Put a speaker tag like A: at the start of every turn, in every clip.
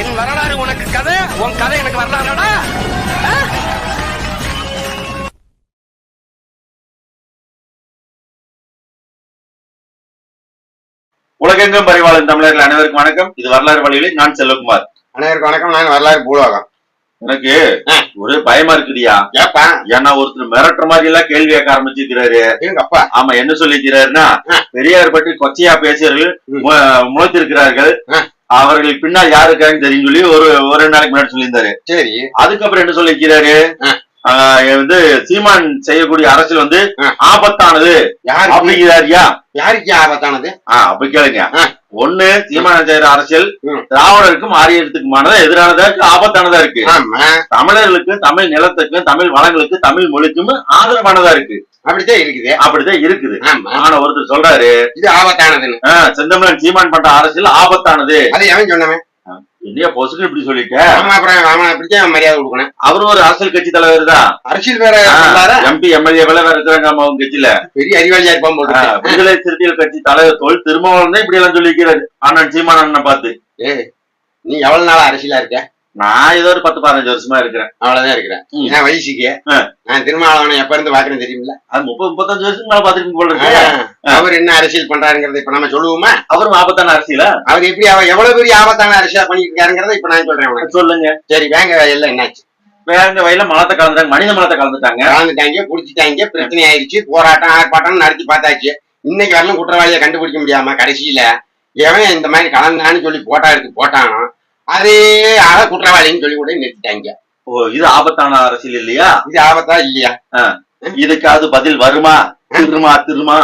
A: என் வரலாறு உனக்கு கதை உன் கதை எனக்கு வரலாறுடா.
B: உலகெங்கும் பரிவாளன் தமிழர்கள் அனைவருக்கும் வணக்கம். இது வரலாறு வழியில் நான் செல்வகுமார்.
C: அனைவருக்கும் வணக்கம். நான் வரலாறு பூலோகம்
B: எனக்கு. ஒரு பயமா இருக்குதியா
C: ஏப்பா?
B: ஏன்னா ஒருத்தர் மிரட்டுற மாதிரி எல்லாம் கேள்வி கேட்க ஆரம்பிச்சிருக்கிறாரு.
C: அப்பா
B: ஆமா என்ன சொல்லிக்கிறாருன்னா. பெரியார் பற்றி கொச்சையா பேசியவர்கள் முளைத்திருக்கிறார்கள். அவர்கள் பின்னால் யாரு இருக்காங்கன்னு தெரியும் சொல்லி ஒரு ஒரு ரெண்டு நாளைக்கு முன்னாடி சொல்லியிருந்தாரு.
C: சரி.
B: அதுக்கப்புறம் என்ன சொல்லிக்கிறாரு வந்து சீமான் செய்யக்கூடிய அரசியல் வந்து. ஆபத்தானது.
C: யாருக்கு?
B: அப்படிங்கிறாரியா
C: யாருக்கு ஆபத்தானது?
B: ஆஹ் அப்படி கேளுங்க. ஒண்ணு சீமான் செய்யற அரசியல். திராவிடருக்கும் ஆரியத்துக்குமானதா எதிரானதா இருக்கு ஆபத்தானதா இருக்கு. தமிழர்களுக்கு தமிழ் நிலத்துக்கும் தமிழ் வளங்களுக்கு தமிழ் மொழிக்கும் ஆதரவானதா இருக்கு.
C: அப்படித்தான் இருக்குது.
B: அப்படிதான் இருக்குது. ஆனா ஒருத்தர் சொல்றாரு
C: இது ஆபத்தானதுன்னு.
B: ஆஹ் செந்தமிழன் சீமான் பண்ற அரசியல் ஆபத்தானது.
C: அது எவன் சொன்னவன்?
B: இல்லையா பொசுக்கு இப்படி சொல்லிட்ட?
C: ஆமா அப்புறம் மரியாதை கொடுக்கணும்.
B: அவரு ஒரு அரசியல் கட்சி தலைவர் தான்?
C: அரசியல் வேற?
B: எம்பி எம்எல்ஏ வேற இருக்கிறாங்க நம்ம அவங்க கட்சியில.
C: பெரிய அறிவாளியா இருப்பான்
B: விடுதலை சிறுத்தைகள் கட்சி தலைவர் தொல் திருமாவளவன் தான் இப்படி எல்லாம் சொல்லிக்கிறாரு அண்ணன் சீமான் அண்ணன் பார்த்து.
C: ஏய் நீ எவ்வளவு நாள் அரசியலா இருக்க?
B: நான் ஏதோ ஒரு பத்து பதினஞ்சு வருஷமா இருக்கிறேன்.
C: அவ்வளவுதான் இருக்கிறேன். என் வயசுக்கு. நான் திருமாவளவனை எப்ப இருந்து பாக்குறேன் தெரியுமில்ல?
B: அது முப்பது முப்பத்தஞ்சு வருஷத்துக்கு மேல பாத்துருக்கு போல
C: அவர் என்ன அரசியல் பண்றாருங்கிறத இப்ப நம்ம சொல்லுவோமா?
B: அவரும் ஆபத்தான அரசியல?
C: அவர் எப்படி அவர் எவ்வளவு பெரிய ஆபத்தான அரசியலா பண்ணிட்டு இருக்காருங்கிறத இப்ப நான் சொல்றேன்
B: சொல்லுங்க.
C: சரி வேங்க எல்லாம் என்னாச்சு?
B: வேங்க வயல மலத்தை கலந்துட்டாங்க மனித மலத்தை கலந்துட்டாங்க.
C: கலந்துட்டாங்க குடிச்சிட்டாங்க பிரச்சனை ஆயிடுச்சு போராட்டம் ஆர்ப்பாட்டம் நடத்தி பார்த்தாச்சு. இன்னைக்கு வரலும் குற்றவாளியை கண்டுபிடிக்க முடியாம கடைசியில எவன் இந்த மாதிரி கலந்தான்னு சொல்லி போட்டா எடுத்து போட்டானோ அதே ஆள குற்றவாளின்னு சொல்லி கூட நிறுத்திட்டாங்க.
B: ஓ இது ஆபத்தான அரசியல் இல்லையா?
C: இது ஆபத்தா இல்லையா?
B: இதுக்காவது பதில் வருமா? திருமா திருமா?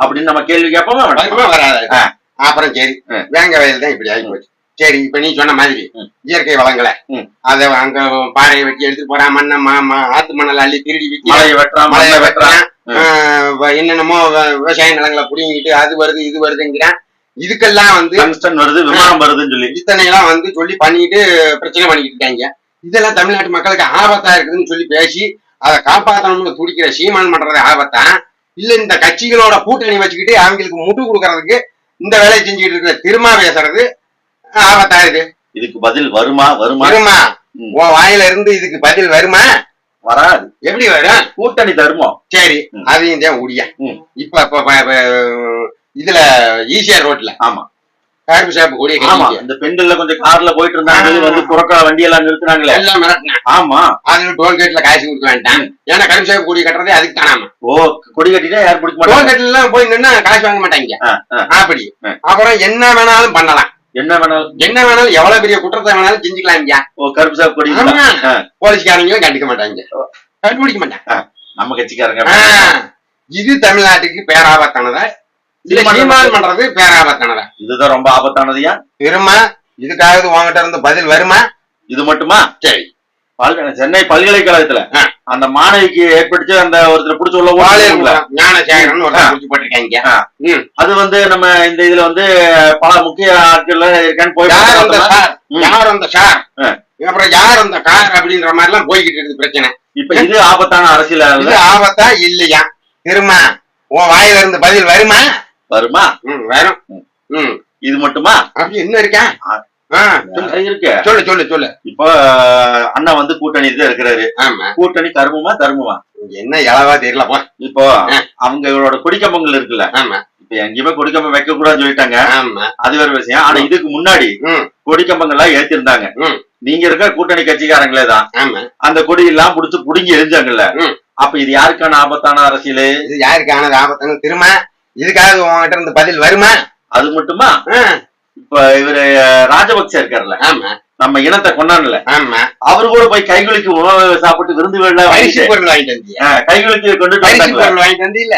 B: அப்படின்னு நம்ம கேள்வி கேட்போமா?
C: வருமா வராது. அப்புறம் சரி. வேங்க வயல் தான் இப்படி ஆகி போச்சு. சரி இப்ப நீ சொன்ன மாதிரி. இயற்கை வளங்களை. அத அங்க பாறையை வெட்டி எடுத்து போறான் மண்ணை ஆத்து மணல் அள்ளி திருடி விற்க
B: மலையை வெட்டுறான்
C: மலையை
B: வெட்டுறான்
C: என்னென்னமோ விவசாய நிலங்களை புடிங்கிட்டு அது வருது இது வருதுங்கிறான். இதுக்கெல்லாம் வந்து
B: டங்ஸ்டன் வருது விமானம் வருதுன்னு சொல்லி.
C: இத்தனை எல்லாம் வந்து சொல்லி பண்ணிட்டு பிரச்சனை பண்ணிக்கிட்டு இருக்காங்க. இதெல்லாம் தமிழ்நாட்டு மக்களுக்கு ஆபத்தா இருக்குதுன்னு சொல்லி பேசி அதை காப்பாற்றணும்னு துடிக்கிற சீமான் பண்றது ஆபத்தா இல்ல இந்த கட்சிகளோட கூட்டணி வச்சுக்கிட்டு அவங்களுக்கு முட்டு கொடுக்கறதுக்கு இந்த வேலையை செஞ்சுக்கிட்டு இருக்கிற திருமா பேசுறது ஆபத்தா இருக்கு.
B: இதுக்கு பதில் வருமா வருமா?
C: வருமா. உன் வாயில இருந்து இதுக்கு பதில் வருமா?
B: வராது.
C: எப்படி வரும்?
B: கூட்டணி தருமம்
C: சரி. அதையும் தான் முடிய
B: ம்.
C: இப்ப இப்ப இதுல ஈசிஆர் ரோட்ல.
B: ஆமா.
C: கருப்பு சாப்பு கூடிய
B: ஆமா. இந்த பெண்கள்ல கொஞ்சம் கார்ல போயிட்டு இருந்தாங்க. வந்து புறக்கா வண்டி எல்லாம் நிறுத்துனாங்களே.
C: எல்லாம் மிரட்டினான்
B: ஆமா.
C: அதுல டோல்கேட்ல காசு கொடுக்க வேண்டாம். ஏன்னா கருப்பு சாப்பு கூடிய கட்டுறதே அதுக்கு தானாமா
B: ஓ கொடி கட்டிட்டா யாரும் பிடிக்க மாட்டாங்க?
C: டோல்கேட்ல எல்லாம் போய் நின்னா காசு வாங்க மாட்டாங்க. அப்படி. அப்புறம் என்ன வேணாலும் பண்ணலாம்.
B: என்ன வேணாலும்?
C: என்ன வேணாலும் எவ்வளவு பெரிய குற்றத்தை வேணாலும் செஞ்சுக்கலாம்
B: ஓ கருப்பு சாப்பு கொடி
C: போலீஸ்காரங்களும் கண்டுக்க மாட்டாங்க. கண்டுபிடிக்க மாட்டாங்க.
B: நம்ம கட்சிக்காரங்க.
C: இது தமிழ்நாட்டுக்கு பேராபத்தானதா?
B: சீமான்
C: பண்றது பேராபத்தானதா
B: இதுதான் ரொம்ப ஆபத்தானதுயா
C: திரும்ப இதுக்காவது உங்ககிட்ட இருந்து பதில் வருமா?
B: இது மட்டுமா?
C: சரி.
B: சென்னை பல்கலைக்கழகத்துல. அந்த மாணவிக்கு ஏற்படுத்தி அந்த ஒருத்தர் பிடிச்ச உள்ள. அது வந்து நம்ம இந்த இதுல வந்து பல முக்கிய ஆட்கள் இருக்கான்னு போய்
C: யார் அந்த சார்?
B: ம்.
C: யார் அந்த சார்?
B: ஆ.
C: அப்புறம் யார் அந்த கார் அப்படின்ற மாதிரி எல்லாம் போய்கிட்டு இருக்குது பிரச்சனை.
B: இப்ப இது ஆபத்தான அரசியல்
C: இது ஆபத்தா இல்லையா? திரும்ப உன் வாயில இருந்து பதில் வருமா?
B: வருமா?
C: வரும்.
B: இது மட்டுமா?
C: அப்படி என்ன இருக்கா?
B: ஆ.
C: ஆ, சொல்லு சொல்லு சொல்லு
B: இப்போ அண்ணா வந்து கூட்டணி தான் இருக்கிறாரு.
C: ஆமா.
B: கூட்டணி கருமமா தருமமா?
C: என்ன இளவா தெரியல
B: இப்போ. அவங்களோட கொடிக்கம்பங்கள் இருக்குல்ல.
C: ஆமா.
B: இப்ப எங்கேயுமே கொடிக்கம்பம் வைக்க கூடாதுன்னு சொல்லிட்டாங்க.
C: ஆமா.
B: அது வேற விஷயம். ஆனா இதுக்கு முன்னாடி கொடிக்கம்பங்கள் எல்லாம் ஏத்திருந்தாங்க. நீங்க இருக்க கூட்டணி கட்சிக்காரங்களே தான்.
C: ஆமா.
B: அந்த கொடி எல்லாம் புடிச்சு புடுங்கி எரிஞ்சாங்கல்ல. அப்ப இது யாருக்கான ஆபத்தான அரசியல்?
C: இது யாருக்கு ஆனது ஆபத்துன்னு திரும்ப இதுக்காக உன்கிட்ட இருந்து பதில் வருமா?
B: அது மட்டுமா? இப்ப இவரு ராஜபக்ச இருக்காருல்ல.
C: ஆமா.
B: நம்ம இனத்தை கொண்டாடல.
C: ஆமா.
B: அவரு கூட போய் கைகளுக்கு உணவு சாப்பிட்டு விருந்துகள்ல
C: பரிசு
B: வாங்கிட்டு, வந்தாங்கல்ல
C: பொருள் வாங்கிட்டு வந்து இல்ல.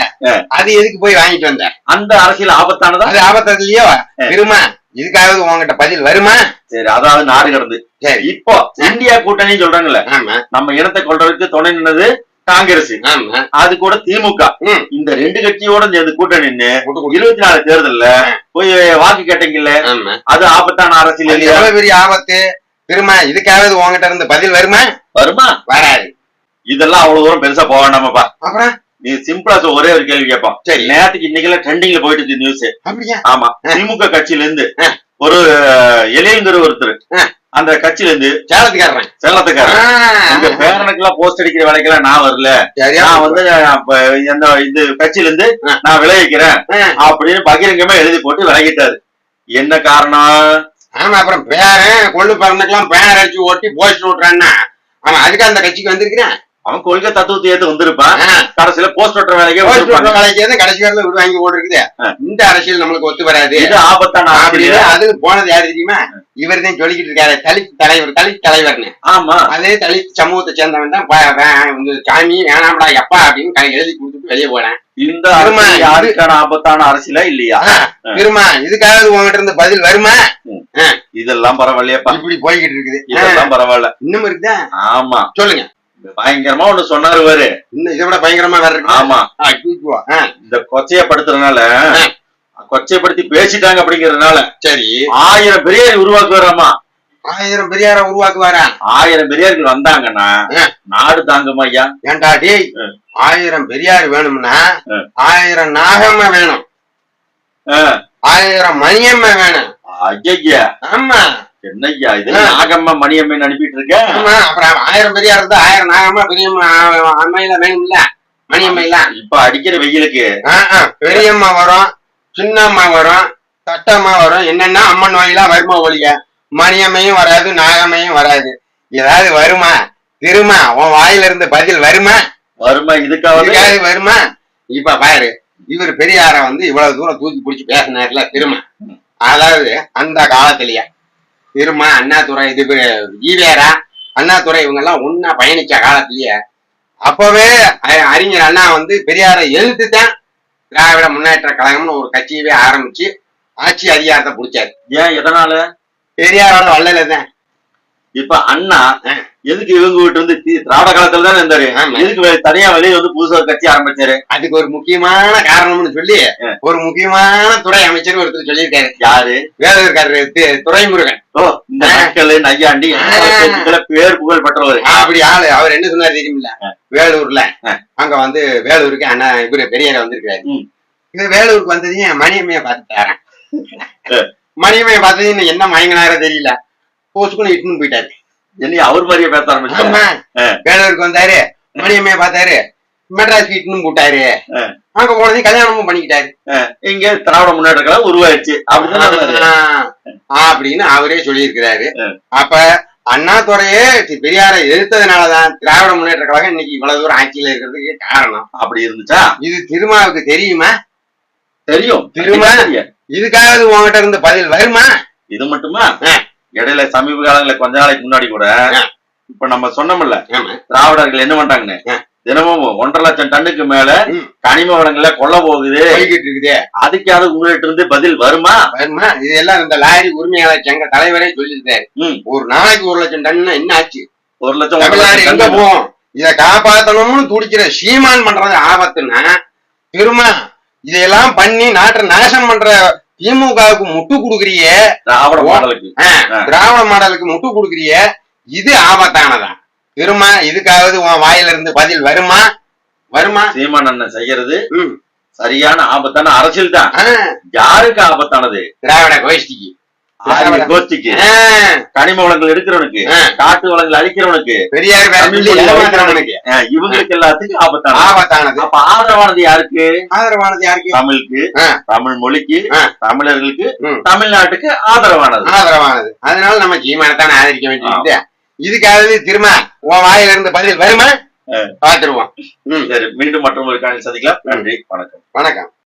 C: அது எதுக்கு போய் வாங்கிட்டு வந்த?
B: அந்த அரசியல் ஆபத்தானதா?
C: அது ஆபத்து இல்லையோ திரும்ப இதுக்காவது உன்கிட்ட பதில் வருமா?
B: சரி அதாவது நாடு கடந்து.
C: சரி.
B: இப்போ இந்தியா கூட்டணி சொல்றாங்கல்ல.
C: ஆமா.
B: நம்ம இனத்தை கொள்றதுக்கு துணை நின்னது காங்கிரஸ். அது கூட திமுக. இந்த ரெண்டு கட்சியோட சேர்ந்து கூட்டணி. இருபத்தி நாலு தேர்தல்ல போய் வாக்கு கேட்டீங்கல்ல அது ஆபத்தான அரசியல்
C: எவ்வளவு பெரிய ஆபத்து? திரும்ப இதுக்காவது உன்கிட்ட இருந்து பதில் வருமா?
B: வருமா?
C: வராது.
B: இதெல்லாம் அவ்வளவு தூரம் பெருசா போக வேண்டாமப்பா.
C: அப்புறம்?
B: நீ சிம்பிளா ஒரே ஒரு கேள்வி கேட்பான்
C: சரி.
B: நேரத்துக்கு இன்னைக்குல ட்ரெண்டிங்ல போயிட்டு இருக்கு நியூஸ் ஆமா. திமுக கட்சியில இருந்து. ஒரு எலியங்கிற ஒருத்தர். அந்த கட்சியில இருந்து
C: சேலத்துக்காரன்
B: செல்லத்துக்காரன் இந்த பேரனுக்கு எல்லாம் போஸ்ட் அடிக்கிற வேலைக்கெல்லாம் நான் வரல. நான் வந்து அப்ப இந்த இது கட்சியில இருந்து. நான் விலகிக்கிறேன்.
C: ஆ.
B: அப்படின்னு பகிரங்கமா எழுதி போட்டு விலகிட்டாரு. என்ன காரணம்?
C: ஆமா அப்புறம் பேரன் கொள்ளு பிறந்துக்கெல்லாம் பேனர் அடிச்சு ஓட்டி போஸ்ட் ஓட்டுறான்னா அவன் அதுக்கு அந்த கட்சிக்கு வந்திருக்கிறான்.
B: அவன் கொள்கை தத்துவத்தை ஏத்து வந்திருப்பான். கடைசியில போஸ்ட் ஓட்டுற வேலைக்கே
C: போஸ்ட். ஓட்டுற வேலைக்கு வந்து கடைசி காலத்துல விடு வாங்கி ஓடுறது இந்த அரசியல் நம்மளுக்கு ஒத்து வராது.
B: இது ஆபத்தான
C: அப்படின்னு அது போனது யாரு தெரியுமா? இவர் தான் சொல்லிக்கிட்டு இருக்காரு தலித் தலைவர் தலித் தலைவர்னு.
B: ஆமா.
C: அதே தலித் சமூகத்தை சேர்ந்தவன் தான் சாமி வேணாம்டா எப்பா அப்படின்னு எழுதி கொடுத்துட்டு வெளியே போனேன்.
B: இந்த யாருக்கான ஆபத்தான அரசியலா இல்லையா?
C: திருமா இதுக்காக உங்ககிட்ட இருந்து பதில் வருமா?
B: இதெல்லாம் பரவாயில்லையப்பா.
C: இப்படி போய்கிட்டு இருக்குது.
B: இதெல்லாம் பரவாயில்ல.
C: இன்னும் இருக்குதா?
B: ஆமா.
C: சொல்லுங்க.
B: பயங்கரமா ஒண்ணு சொன்னாரு பாரு
C: இன்னும் இதை விட பயங்கரமா வேற இருக்கு.
B: ஆமா. இந்த கொச்சையப்படுத்துறதுனால கொச்சைப்படுத்தி பேசிட்டாங்க அப்படிங்கறதுனால
C: சரி.
B: ஆயிரம் பெரியார் உருவாக்குறாமா
C: ஆயிரம் பெரியார உருவாக்குவாரா?
B: ஆயிரம் பெரியார்கள் வந்தாங்கன்னா. நாடு தாங்குமா ஐயா?
C: டேய்
B: ஆ.
C: ஆயிரம் பெரியார் வேணும்னா. ஆயிரம் நாகம்ம வேணும். ஆயிரம் மணியம்ம வேணும்.
B: ஐயய்யா.
C: ஆமா.
B: என்னய்யா இது. நாகம்மா மணியம்மன் அனுப்பிட்டு இருக்க
C: ஆமா அப்புறம் ஆயிரம் பெரியார் இருந்தா ஆயிரம் நாகம்மா பெரியம்மா அம்மையில வேணும்ல மணியம்மையில.
B: இப்ப அடிக்கிற வெயிலுக்கு.
C: பெரியம்மா வரும் சின்னம்மா வரும் தட்டம்மா வரும் என்னன்னா அம்மன் வழியில வருமா ஒழிய மணியம்மையும் வராது நாகம்மையும் வராது. ஏதாவது வருமா? திருமா உன் வாயில இருந்து பதில் வருமா?
B: வருமா இதுக்காவது
C: வருமா? இப்ப பாரு இவர் பெரியார வந்து இவ்வளவு தூரம் தூக்கி பிடிச்சி பேசினார்ல திருமா. அதாவது அந்த காலத்திலேயே? திருமா அண்ணாதுரை இது ஈவேரா அண்ணாதுரை இவங்க எல்லாம் ஒன்னா பயணிச்ச காலத்திலேயே அப்பவே அறிஞர் அண்ணா வந்து பெரியாரை எதிர்த்து தான் திராவிட முன்னேற்ற கழகம்னு ஒரு கட்சியவே ஆரம்பிச்சு ஆட்சி அதிகாரத்தை பிடிச்சாரு.
B: ஏன் எதனால?
C: பெரியாரோட வள்ளல தான்
B: இப்ப அண்ணா. எதுக்கு இவங்க வீட்டு வந்து திராவிட காலத்துல தானே இருந்தாரு. எதுக்கு தனியா வெளியே வந்து புதுசா கட்சி ஆரம்பிச்சாரு?
C: அதுக்கு ஒரு முக்கியமான காரணம்னு சொல்லி. ஒரு முக்கியமான துறை அமைச்சர் ஒருத்தர் சொல்லியிருக்காரு.
B: யாரு?
C: வேலைக்காரரு தி- துரைமுருகன்
B: ஓ இந்த நையாண்டி பேர் புகழ் பெற்றவர்
C: அப்படி ஆளு. அவர் என்ன சொன்னார் தெரியுமில்ல? வேலூர்ல. அங்க வந்து வேலூருக்கு அண்ணா இவரு பெரியார வந்திருக்காரு. இது வேலூருக்கு வந்ததையும் மணியம்மைய பார்த்துட்டாரன்
B: ஆ.
C: மணியம்மைய பார்த்ததையும் என்ன மயங்கினாரோ தெரியல. போஸ்டுக்குன்னு இட்டுன்னு போயிட்டாரு.
B: என்ன அவர் மாதிரியே பேச ஆரம்பிச்சாரு.
C: ஆமா.
B: ஆ.
C: வேலூருக்கு வந்தாரு. மணியம்மைய பார்த்தாரு. மெட்ராஸ் இட்டுன்னு போட்டாரு. அங்க போனதையும் கல்யாணமும் பண்ணிக்கிட்டாரு.
B: இங்க திராவிட முன்னேற்ற உருவாயிருச்சு.
C: ஆ, அப்படின்னு அவரே சொல்லியிருக்கிறாரு. அப்ப அண்ணாதுறையே பெரியாரை எதிர்த்ததுனாலதான் திராவிட முன்னேற்ற கழகம் இன்னைக்கு இவ்வளவு தூரம் ஆட்சியில இருக்கிறதுக்கு காரணம்.
B: அப்படி இருந்துச்சா?
C: இது திருமாவுக்கு தெரியுமா?
B: தெரியும்?
C: தெரியும். இதுக்காவது உங்ககிட்ட இருந்து பதில் வருமா?
B: இது மட்டுமா. இடையில சமீப காலங்களில் கொஞ்ச நாளைக்கு முன்னாடி கூட. இப்ப நம்ம சொன்னோம்ல திராவிடர்கள் என்ன பண்றாங்கன்னு. தினமும் ஒன்றரை லட்சம் டன்னுக்கு மேல. கனிம வளங்கள்ல கொல்ல போகுது.
C: இருக்குதே.
B: அதுக்காவது உங்கள்கிட்ட இருந்து பதில் வருமா?
C: வருமா? இது எல்லாம் இந்த லாரி உரிமையாளர் சங்க தலைவரே சொல்லியிருக்காரு.
B: ம்.
C: ஒரு நாளைக்கு ஒரு லட்சம் டன்னா என்ன ஆச்சு?
B: ஒரு லட்சம்
C: தமிழ்நாடு எங்க போவோம்? இத காப்பாத்தணும்னு துடிக்கிற சீமான் பண்றது ஆபத்துன்னா திரும்ப இதையெல்லாம் பண்ணி நாட்டை நாசம் பண்ற திமுகவுக்கு முட்டு கொடுக்குறிய.
B: திராவிட மாடலுக்கு.
C: திராவிட மாடலுக்கு முட்டு கொடுக்குறிய. இது ஆபத்தானதா திரும்ப இதுக்காவது உன் வாயில இருந்து பதில் வருமா? வருமா?
B: சீமான் அண்ணன் செய்யறது. சரியான ஆபத்தான அரசியல் தான். யாருக்கு ஆபத்தானது?
C: திராவிட கோஷ்டிக்கு.
B: கோஷ்டிக்கு கனிம வளங்கள் எடுக்கிறவனுக்கு. காட்டு வளங்கள் அழிக்கிறவனுக்கு
C: பெரியார்
B: இவங்களுக்கு எல்லாத்துக்கும் ஆபத்தானது.
C: ஆபத்தானது.
B: அப்ப ஆதரவானது யாருக்கு?
C: ஆதரவானது யாருக்கு?
B: தமிழுக்கு. தமிழ் மொழிக்கு. தமிழர்களுக்கு. தமிழ்நாட்டுக்கு ஆதரவானது.
C: ஆதரவானது. அதனால நம்ம சீமானத்தானே ஆதரிக்க வேண்டியது. இதுக்காவது திரும்ப உன் வாயில இருந்து பதில் வருமா. பார்த்துருவோம்.
B: சரி மீண்டும் மற்றும் ஒரு காலையில் சந்திக்கலாம் நன்றி வணக்கம்.
C: வணக்கம்.